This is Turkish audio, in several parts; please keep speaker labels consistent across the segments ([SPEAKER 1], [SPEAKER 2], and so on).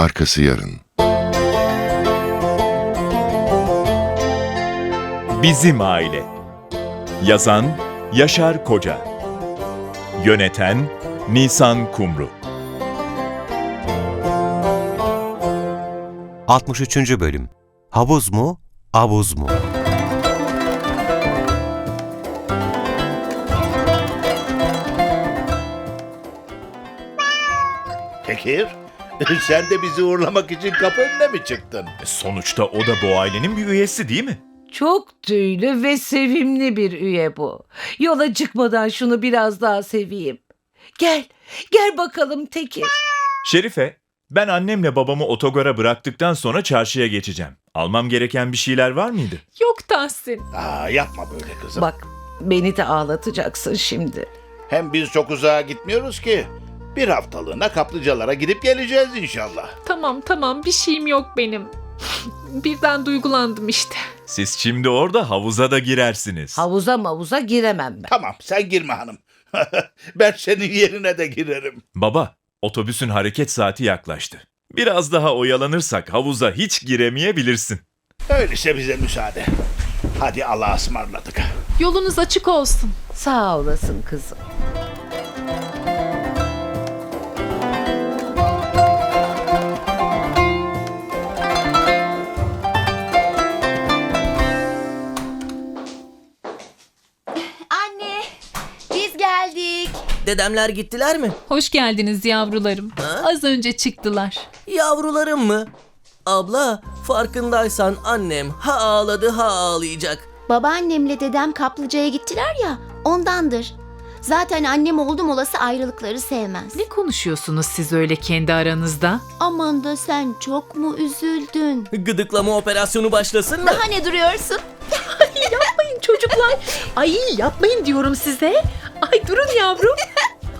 [SPEAKER 1] arkası yarın.
[SPEAKER 2] Bizim Aile Yazan Yaşar Koca Yöneten Nisan Kumru
[SPEAKER 3] 63. Bölüm Havuz mu, avuz mu?
[SPEAKER 4] Tekir, sen de bizi uğurlamak için kapı önüne mi çıktın?
[SPEAKER 2] E, Sonuçta o da bu ailenin bir üyesi değil mi?
[SPEAKER 5] Çok tüylü ve sevimli bir üye bu. Yola çıkmadan şunu biraz daha seveyim. Gel, gel bakalım Tekir.
[SPEAKER 2] Şerife, ben annemle babamı otogara bıraktıktan sonra çarşıya geçeceğim. Almam gereken bir şeyler var mıydı?
[SPEAKER 6] Yok Tahsin.
[SPEAKER 4] Aa, yapma böyle kızım.
[SPEAKER 5] Bak, beni de ağlatacaksın şimdi.
[SPEAKER 4] Hem biz çok uzağa gitmiyoruz ki. Bir haftalığına kaplıcalara gidip geleceğiz inşallah.
[SPEAKER 6] Tamam tamam bir şeyim yok benim. Birden duygulandım işte.
[SPEAKER 2] Siz şimdi orada havuza da girersiniz.
[SPEAKER 5] Havuza mavuza giremem ben.
[SPEAKER 4] Tamam sen girme hanım. ben senin yerine de girerim.
[SPEAKER 2] Baba, otobüsün hareket saati yaklaştı. Biraz daha oyalanırsak havuza hiç giremeyebilirsin.
[SPEAKER 4] Öyleyse bize müsaade. Hadi Allah'a ısmarladık.
[SPEAKER 6] Yolunuz açık olsun.
[SPEAKER 5] Sağ olasın kızım.
[SPEAKER 7] Geldik.
[SPEAKER 8] Dedemler gittiler mi?
[SPEAKER 6] Hoş geldiniz yavrularım. Az önce çıktılar.
[SPEAKER 8] Yavrularım mı? Abla, farkındaysan annem ha ağladı ha ağlayacak.
[SPEAKER 7] Babaannemle dedem kaplıcaya gittiler ya, ondandır. Zaten annem oldum olası ayrılıkları sevmez.
[SPEAKER 6] Ne konuşuyorsunuz siz öyle kendi aranızda?
[SPEAKER 7] Aman da sen çok mu üzüldün?
[SPEAKER 8] Gıdıklama operasyonu başlasın mı?
[SPEAKER 7] Daha ne duruyorsun?
[SPEAKER 6] Yapmayın çocuklar. Ay yapmayın diyorum size. Ay durun yavrum.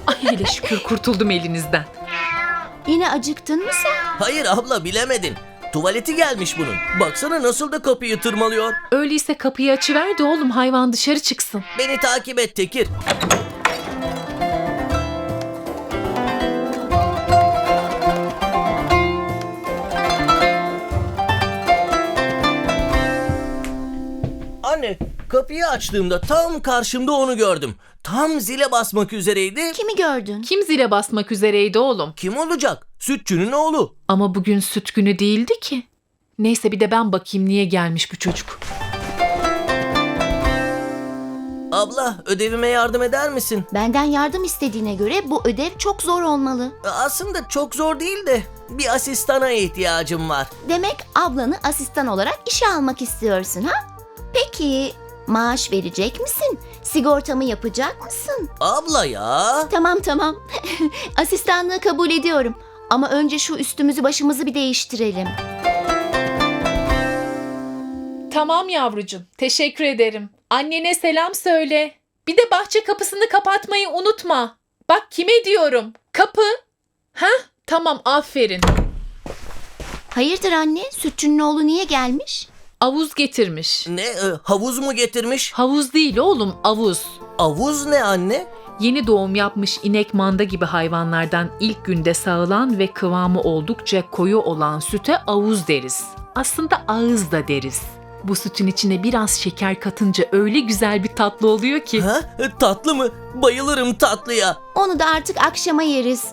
[SPEAKER 6] Ay hele şükür kurtuldum elinizden.
[SPEAKER 7] Yine acıktın mı sen?
[SPEAKER 8] Hayır abla bilemedin. Tuvaleti gelmiş bunun. Baksana nasıl da kapıyı tırmalıyor.
[SPEAKER 6] Öyleyse kapıyı açıver de oğlum hayvan dışarı çıksın.
[SPEAKER 8] Beni takip et Tekir. Anne, kapıyı açtığımda tam karşımda onu gördüm. Tam zile basmak üzereydi.
[SPEAKER 7] Kimi gördün?
[SPEAKER 6] Kim zile basmak üzereydi oğlum?
[SPEAKER 8] Kim olacak? Sütçünün oğlu.
[SPEAKER 6] Ama bugün süt günü değildi ki. Neyse bir de ben bakayım niye gelmiş bu çocuk.
[SPEAKER 8] Abla, ödevime yardım eder misin?
[SPEAKER 7] Benden yardım istediğine göre bu ödev çok zor olmalı.
[SPEAKER 8] Aslında çok zor değil de bir asistana ihtiyacım var.
[SPEAKER 7] Demek ablanı asistan olarak işe almak istiyorsun ha? Peki maaş verecek misin? Sigortamı yapacak mısın?
[SPEAKER 8] Abla ya.
[SPEAKER 7] Tamam tamam. Asistanlığı kabul ediyorum. Ama önce şu üstümüzü başımızı bir değiştirelim.
[SPEAKER 6] Tamam yavrucuğum. Teşekkür ederim. Annene selam söyle. Bir de bahçe kapısını kapatmayı unutma. Bak kime diyorum. Kapı. Ha? Tamam aferin.
[SPEAKER 7] Hayırdır anne? Sütçünün oğlu niye gelmiş?
[SPEAKER 6] Avuz getirmiş.
[SPEAKER 8] Ne e, havuz mu getirmiş?
[SPEAKER 6] Havuz değil oğlum avuz.
[SPEAKER 8] Avuz ne anne?
[SPEAKER 6] Yeni doğum yapmış inek manda gibi hayvanlardan ilk günde sağılan ve kıvamı oldukça koyu olan süte avuz deriz. Aslında ağız da deriz. Bu sütün içine biraz şeker katınca öyle güzel bir tatlı oluyor ki.
[SPEAKER 8] Ha? E, Tatlı mı? Bayılırım tatlıya.
[SPEAKER 7] Onu da artık akşama yeriz.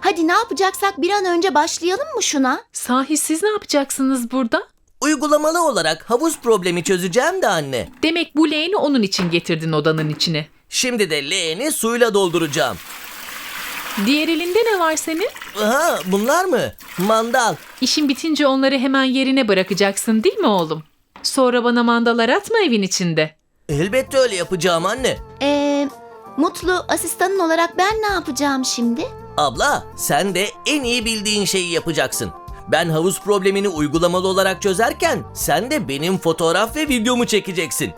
[SPEAKER 7] Hadi ne yapacaksak bir an önce başlayalım mı şuna?
[SPEAKER 6] Sahi siz ne yapacaksınız burada?
[SPEAKER 8] Uygulamalı olarak havuz problemi çözeceğim de anne.
[SPEAKER 6] Demek bu leğeni onun için getirdin odanın içine.
[SPEAKER 8] Şimdi de leğeni suyla dolduracağım.
[SPEAKER 6] Diğer elinde ne var senin?
[SPEAKER 8] Ha, bunlar mı? Mandal.
[SPEAKER 6] İşin bitince onları hemen yerine bırakacaksın değil mi oğlum? Sonra bana mandalar atma evin içinde.
[SPEAKER 8] Elbette öyle yapacağım anne.
[SPEAKER 7] Ee, Mutlu asistanın olarak ben ne yapacağım şimdi?
[SPEAKER 8] Abla, sen de en iyi bildiğin şeyi yapacaksın. Ben havuz problemini uygulamalı olarak çözerken sen de benim fotoğraf ve videomu çekeceksin.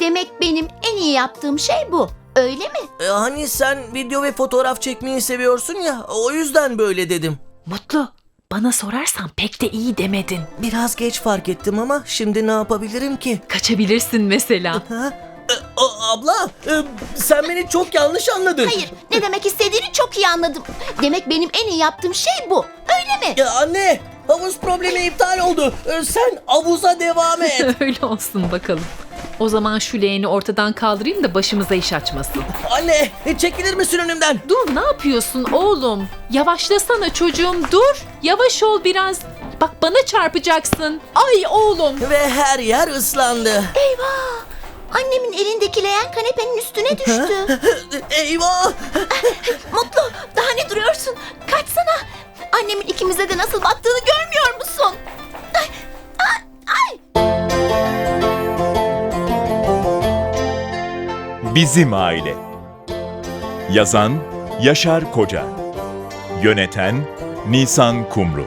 [SPEAKER 7] Demek benim en iyi yaptığım şey bu. Öyle mi?
[SPEAKER 8] E, hani sen video ve fotoğraf çekmeyi seviyorsun ya, o yüzden böyle dedim.
[SPEAKER 6] Mutlu, bana sorarsan pek de iyi demedin.
[SPEAKER 8] Biraz geç fark ettim ama şimdi ne yapabilirim ki?
[SPEAKER 6] Kaçabilirsin mesela.
[SPEAKER 8] Ha? E, a- abla, e, sen beni çok yanlış anladın.
[SPEAKER 7] Hayır, ne demek istediğini çok iyi anladım. Demek benim en iyi yaptığım şey bu. Öyle mi?
[SPEAKER 8] Ya anne, havuz problemi iptal oldu. Ee, Sen havuza devam et.
[SPEAKER 6] Öyle olsun bakalım. O zaman şu leğeni ortadan kaldırayım da başımıza iş açmasın.
[SPEAKER 8] anne, e, çekilir misin önümden?
[SPEAKER 6] Dur ne yapıyorsun oğlum? Yavaşlasana çocuğum dur. Yavaş ol biraz. Bak bana çarpacaksın. Ay oğlum.
[SPEAKER 8] Ve her yer ıslandı.
[SPEAKER 7] Eyvah! Annemin elindeki leğen kanepenin üstüne düştü.
[SPEAKER 8] Eyvah!
[SPEAKER 7] Mutlu, daha ne duruyorsun? Kaçsana. Annemin ikimize de nasıl baktığını görmüyor musun?
[SPEAKER 2] Bizim Aile Yazan Yaşar Koca Yöneten Nisan Kumru